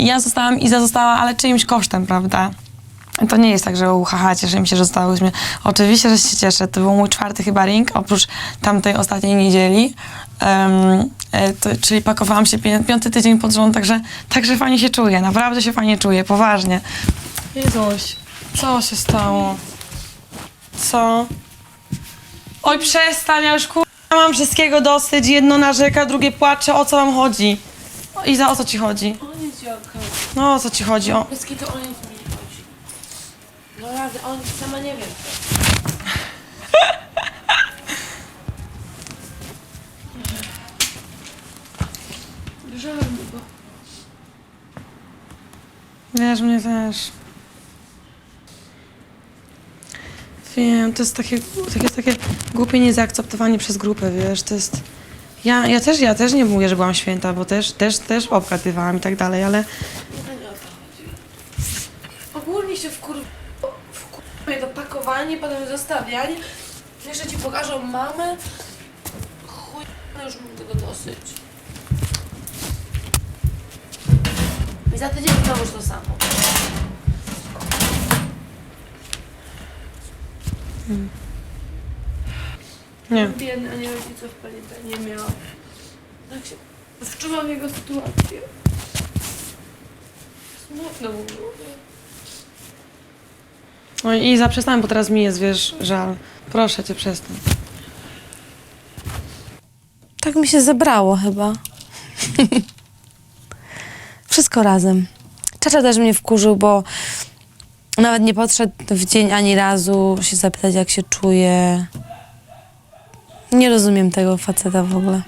Ja zostałam, Iza została, ale czyimś kosztem, prawda? To nie jest tak, że uhaha, cieszę mi się, że zostałyśmy. Oczywiście, że się cieszę. To był mój czwarty chyba ring, oprócz tamtej ostatniej niedzieli. E, to, czyli pakowałam się pię- piąty tydzień pod rząd, także, także fajnie się czuję. Naprawdę się fajnie czuję, poważnie. Jezuś, co się stało? Co? Oj, przestań, ja już kur... mam wszystkiego dosyć. Jedno narzeka, drugie płacze. O co wam chodzi? Iza, o co ci chodzi? No, o co ci chodzi? O, Bez kitu o nic mi nie chodzi. No rady, on sama nie wiem. Mi go. Wiesz, mnie też. Wiem, to jest takie, takie, takie głupie niezaakceptowanie przez grupę, wiesz, to jest... Ja, ja też, ja też nie mówię, że byłam święta, bo też, też, też obgadywałam i tak dalej, ale Nie, to nie o to chodzi. Ogólnie się wkur... wkur... do pakowania, potem zostawianie. Jeszcze ci pokażą mamę. Chuj, no już mam tego dosyć. I za tydzień znowuż to samo. Nie. Biedny, a nie rodziców pamięta nie miał. Tak się wczuwam w jego sytuację. Smutno mu było. Oj, i zaprzestałem, bo teraz mi jest, wiesz, żal. Proszę cię, przestań. Tak mi się zebrało chyba. Wszystko razem. Czacza też mnie wkurzył, bo nawet nie podszedł w dzień ani razu się zapytać, jak się czuję. Nie rozumiem tego faceta w ogóle.